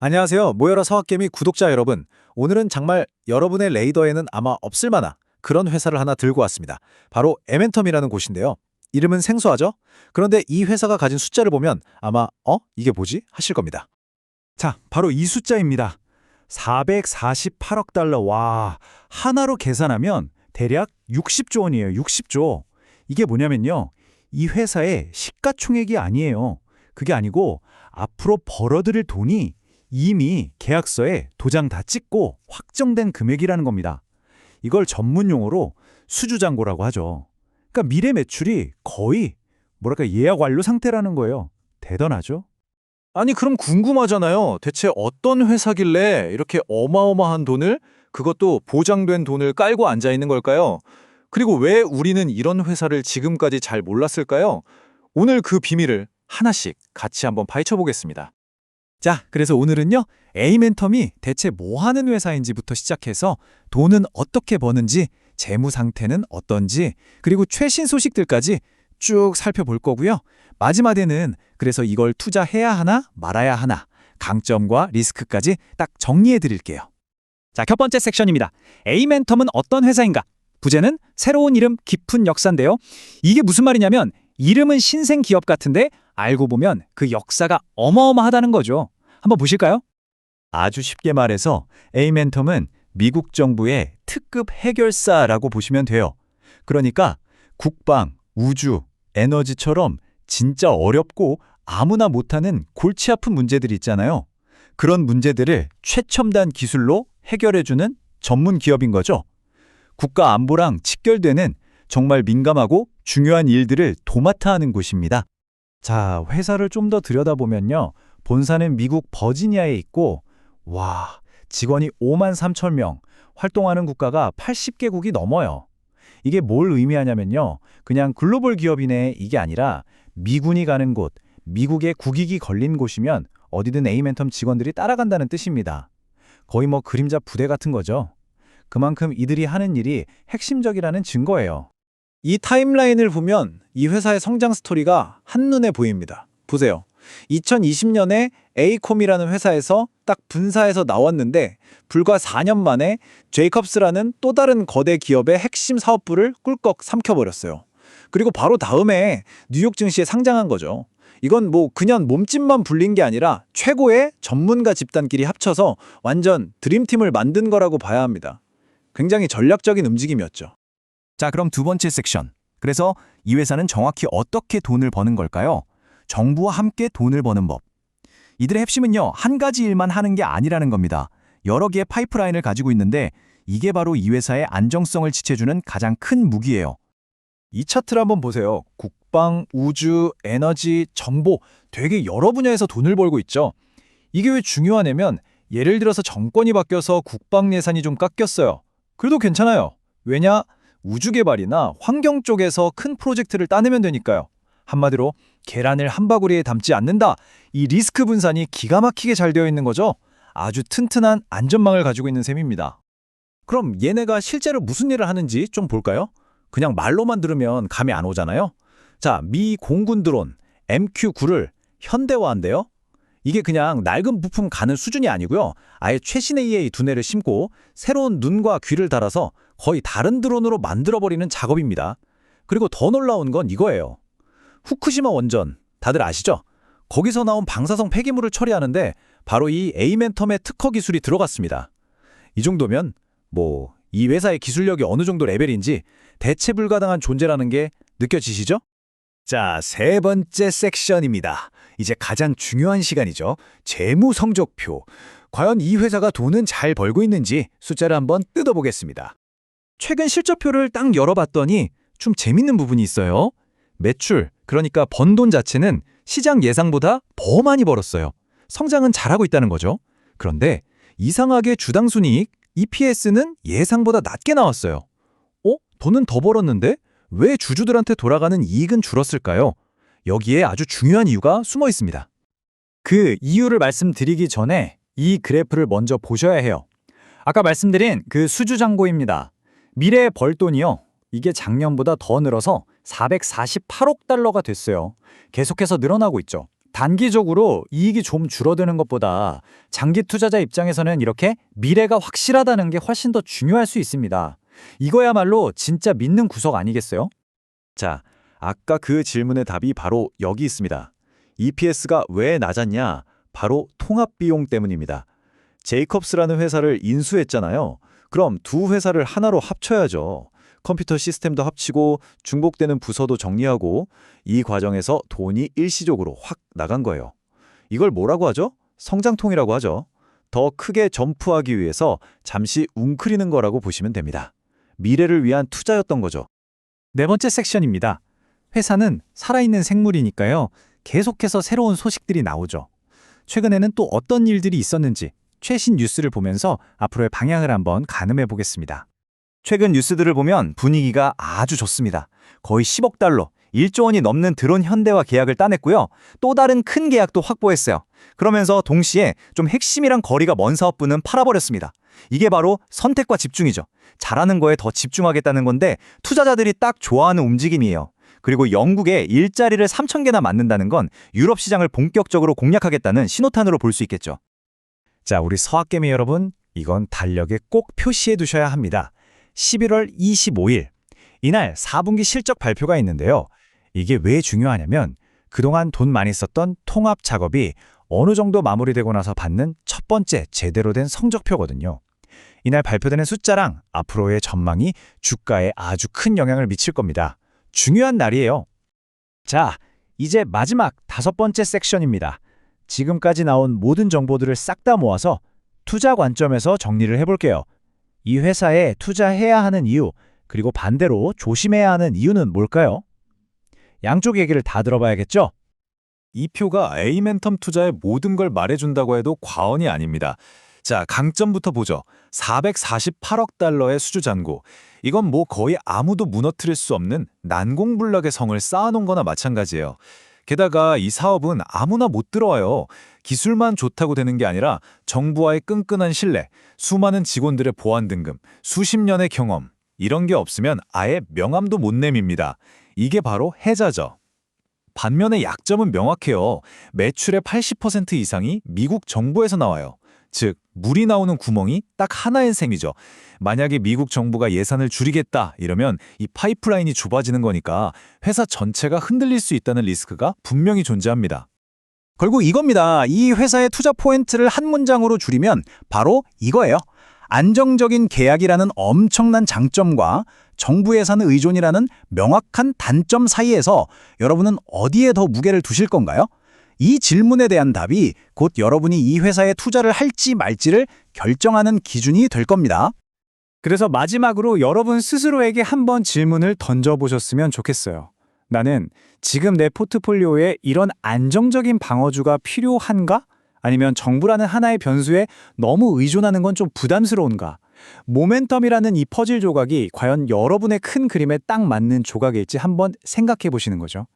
안녕하세요. 모여라 서학개미 구독자 여러분. 오늘은 정말 여러분의 레이더에는 아마 없을 만한 그런 회사를 하나 들고 왔습니다. 바로 에멘텀이라는 곳인데요. 이름은 생소하죠? 그런데 이 회사가 가진 숫자를 보면 아마 어? 이게 뭐지? 하실 겁니다. 자, 바로 이 숫자입니다. 448억 달러. 와, 하나로 계산하면 대략 60조 원이에요. 60조. 이게 뭐냐면요. 이 회사의 시가총액이 아니에요. 그게 아니고 앞으로 벌어들일 돈이 이미 계약서에 도장 다 찍고 확정된 금액이라는 겁니다. 이걸 전문 용어로 수주잔고라고 하죠. 그러니까 미래 매출이 거의 뭐랄까 예약 완료 상태라는 거예요. 대단하죠? 아니 그럼 궁금하잖아요. 대체 어떤 회사길래 이렇게 어마어마한 돈을 그것도 보장된 돈을 깔고 앉아 있는 걸까요? 그리고 왜 우리는 이런 회사를 지금까지 잘 몰랐을까요? 오늘 그 비밀을 하나씩 같이 한번 파헤쳐 보겠습니다. 자, 그래서 오늘은요, 에이멘텀이 대체 뭐 하는 회사인지부터 시작해서 돈은 어떻게 버는지, 재무 상태는 어떤지, 그리고 최신 소식들까지 쭉 살펴볼 거고요. 마지막에는 그래서 이걸 투자해야 하나 말아야 하나, 강점과 리스크까지 딱 정리해 드릴게요. 자, 첫 번째 섹션입니다. 에이멘텀은 어떤 회사인가? 부제는 새로운 이름 깊은 역사인데요. 이게 무슨 말이냐면 이름은 신생 기업 같은데 알고 보면 그 역사가 어마어마하다는 거죠. 한번 보실까요? 아주 쉽게 말해서 에이멘텀은 미국 정부의 특급 해결사라고 보시면 돼요. 그러니까 국방, 우주, 에너지처럼 진짜 어렵고 아무나 못하는 골치 아픈 문제들 있잖아요. 그런 문제들을 최첨단 기술로 해결해주는 전문 기업인 거죠. 국가 안보랑 직결되는 정말 민감하고 중요한 일들을 도맡아 하는 곳입니다. 자, 회사를 좀 더 들여다보면요. 본사는 미국 버지니아에 있고, 와, 직원이 5만 3천 명, 활동하는 국가가 80개국이 넘어요. 이게 뭘 의미하냐면요. 그냥 글로벌 기업이네 이게 아니라 미군이 가는 곳, 미국의 국익이 걸린 곳이면 어디든 에이멘텀 직원들이 따라간다는 뜻입니다. 거의 뭐 그림자 부대 같은 거죠. 그만큼 이들이 하는 일이 핵심적이라는 증거예요. 이 타임라인을 보면 이 회사의 성장 스토리가 한눈에 보입니다. 보세요. 2020년에 에이콤이라는 회사에서 딱 분사해서 나왔는데 불과 4년 만에 제이컵스라는 또 다른 거대 기업의 핵심 사업부를 꿀꺽 삼켜버렸어요. 그리고 바로 다음에 뉴욕 증시에 상장한 거죠. 이건 뭐 그냥 몸집만 불린 게 아니라 최고의 전문가 집단끼리 합쳐서 완전 드림팀을 만든 거라고 봐야 합니다. 굉장히 전략적인 움직임이었죠. 자, 그럼 두 번째 섹션. 그래서 이 회사는 정확히 어떻게 돈을 버는 걸까요? 정부와 함께 돈을 버는 법. 이들의 핵심은요, 한 가지 일만 하는 게 아니라는 겁니다. 여러 개의 파이프라인을 가지고 있는데 이게 바로 이 회사의 안정성을 지켜주는 가장 큰 무기예요. 이 차트를 한번 보세요. 국방, 우주, 에너지, 정보 되게 여러 분야에서 돈을 벌고 있죠. 이게 왜 중요하냐면 예를 들어서 정권이 바뀌어서 국방 예산이 좀 깎였어요. 그래도 괜찮아요. 왜냐? 우주 개발이나 환경 쪽에서 큰 프로젝트를 따내면 되니까요. 한마디로 계란을 한 바구리에 담지 않는다. 이 리스크 분산이 기가 막히게 잘 되어 있는 거죠. 아주 튼튼한 안전망을 가지고 있는 셈입니다. 그럼 얘네가 실제로 무슨 일을 하는지 좀 볼까요? 그냥 말로만 들으면 감이 안 오잖아요. 자, 미 공군 드론 MQ-9를 현대화한대요. 이게 그냥 낡은 부품 가는 수준이 아니고요. 아예 최신 AA 두뇌를 심고 새로운 눈과 귀를 달아서 거의 다른 드론으로 만들어버리는 작업입니다. 그리고 더 놀라운 건 이거예요. 후쿠시마 원전, 다들 아시죠? 거기서 나온 방사성 폐기물을 처리하는데 바로 이 에이멘텀의 특허 기술이 들어갔습니다. 이 정도면 뭐 이 회사의 기술력이 어느 정도 레벨인지 대체 불가능한 존재라는 게 느껴지시죠? 자, 세 번째 섹션입니다. 이제 가장 중요한 시간이죠. 재무 성적표. 과연 이 회사가 돈은 잘 벌고 있는지 숫자를 한번 뜯어보겠습니다. 최근 실적표를 딱 열어봤더니 좀 재밌는 부분이 있어요. 매출, 그러니까 번 돈 자체는 시장 예상보다 더 많이 벌었어요. 성장은 잘하고 있다는 거죠. 그런데 이상하게 주당 순이익, EPS는 예상보다 낮게 나왔어요. 어? 돈은 더 벌었는데 왜 주주들한테 돌아가는 이익은 줄었을까요? 여기에 아주 중요한 이유가 숨어 있습니다. 그 이유를 말씀드리기 전에 이 그래프를 먼저 보셔야 해요. 아까 말씀드린 그 수주잔고입니다. 미래의 벌돈이요. 이게 작년보다 더 늘어서 448억 달러가 됐어요. 계속해서 늘어나고 있죠. 단기적으로 이익이 좀 줄어드는 것보다 장기 투자자 입장에서는 이렇게 미래가 확실하다는 게 훨씬 더 중요할 수 있습니다. 이거야말로 진짜 믿는 구석 아니겠어요? 자, 아까 그 질문의 답이 바로 여기 있습니다. EPS가 왜 낮았냐? 바로 통합 비용 때문입니다. 제이콥스라는 회사를 인수했잖아요. 그럼 두 회사를 하나로 합쳐야죠. 컴퓨터 시스템도 합치고 중복되는 부서도 정리하고 이 과정에서 돈이 일시적으로 확 나간 거예요. 이걸 뭐라고 하죠? 성장통이라고 하죠. 더 크게 점프하기 위해서 잠시 웅크리는 거라고 보시면 됩니다. 미래를 위한 투자였던 거죠. 네 번째 섹션입니다. 회사는 살아있는 생물이니까요. 계속해서 새로운 소식들이 나오죠. 최근에는 또 어떤 일들이 있었는지 최신 뉴스를 보면서 앞으로의 방향을 한번 가늠해 보겠습니다. 최근 뉴스들을 보면 분위기가 아주 좋습니다. 거의 10억 달러, 1조 원이 넘는 드론 현대와 계약을 따냈고요. 또 다른 큰 계약도 확보했어요. 그러면서 동시에 좀 핵심이랑 거리가 먼 사업부는 팔아버렸습니다. 이게 바로 선택과 집중이죠. 잘하는 거에 더 집중하겠다는 건데 투자자들이 딱 좋아하는 움직임이에요. 그리고 영국에 일자리를 3천 개나 만든다는 건 유럽 시장을 본격적으로 공략하겠다는 신호탄으로 볼 수 있겠죠. 자, 우리 서학개미 여러분, 이건 달력에 꼭 표시해 두셔야 합니다. 11월 25일. 이날 4분기 실적 발표가 있는데요. 이게 왜 중요하냐면 그동안 돈 많이 썼던 통합 작업이 어느 정도 마무리되고 나서 받는 첫 번째 제대로 된 성적표거든요. 이날 발표되는 숫자랑 앞으로의 전망이 주가에 아주 큰 영향을 미칠 겁니다. 중요한 날이에요. 자, 이제 마지막 다섯 번째 섹션입니다. 지금까지 나온 모든 정보들을 싹 다 모아서 투자 관점에서 정리를 해볼게요. 이 회사에 투자해야 하는 이유, 그리고 반대로 조심해야 하는 이유는 뭘까요? 양쪽 얘기를 다 들어봐야겠죠? 이 표가 A멘텀 투자의 모든 걸 말해준다고 해도 과언이 아닙니다. 자, 강점부터 보죠. 448억 달러의 수주 잔고. 이건 뭐 거의 아무도 무너뜨릴 수 없는 난공불락의 성을 쌓아놓은 거나 마찬가지예요. 게다가 이 사업은 아무나 못 들어와요. 기술만 좋다고 되는 게 아니라 정부와의 끈끈한 신뢰, 수많은 직원들의 보안 등급, 수십 년의 경험, 이런 게 없으면 아예 명함도 못 내밉니다. 이게 바로 해자죠. 반면에 약점은 명확해요. 매출의 80% 이상이 미국 정부에서 나와요. 즉, 물이 나오는 구멍이 딱 하나인 셈이죠. 만약에 미국 정부가 예산을 줄이겠다 이러면 이 파이프라인이 좁아지는 거니까 회사 전체가 흔들릴 수 있다는 리스크가 분명히 존재합니다. 결국 이겁니다. 이 회사의 투자 포인트를 한 문장으로 줄이면 바로 이거예요. 안정적인 계약이라는 엄청난 장점과 정부 예산의 의존이라는 명확한 단점 사이에서 여러분은 어디에 더 무게를 두실 건가요? 이 질문에 대한 답이 곧 여러분이 이 회사에 투자를 할지 말지를 결정하는 기준이 될 겁니다. 그래서 마지막으로 여러분 스스로에게 한번 질문을 던져보셨으면 좋겠어요. 나는 지금 내 포트폴리오에 이런 안정적인 방어주가 필요한가? 아니면 정부라는 하나의 변수에 너무 의존하는 건 좀 부담스러운가? 모멘텀이라는 이 퍼즐 조각이 과연 여러분의 큰 그림에 딱 맞는 조각일지 한번 생각해 보시는 거죠.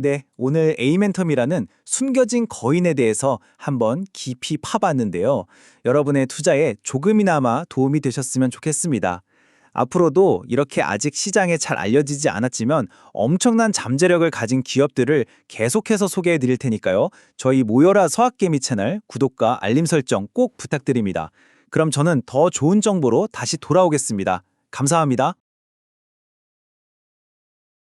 네, 오늘 에이멘텀이라는 숨겨진 거인에 대해서 한번 깊이 파봤는데요. 여러분의 투자에 조금이나마 도움이 되셨으면 좋겠습니다. 앞으로도 이렇게 아직 시장에 잘 알려지지 않았지만 엄청난 잠재력을 가진 기업들을 계속해서 소개해 드릴 테니까요. 저희 모여라 서학개미 채널 구독과 알림 설정 꼭 부탁드립니다. 그럼 저는 더 좋은 정보로 다시 돌아오겠습니다. 감사합니다.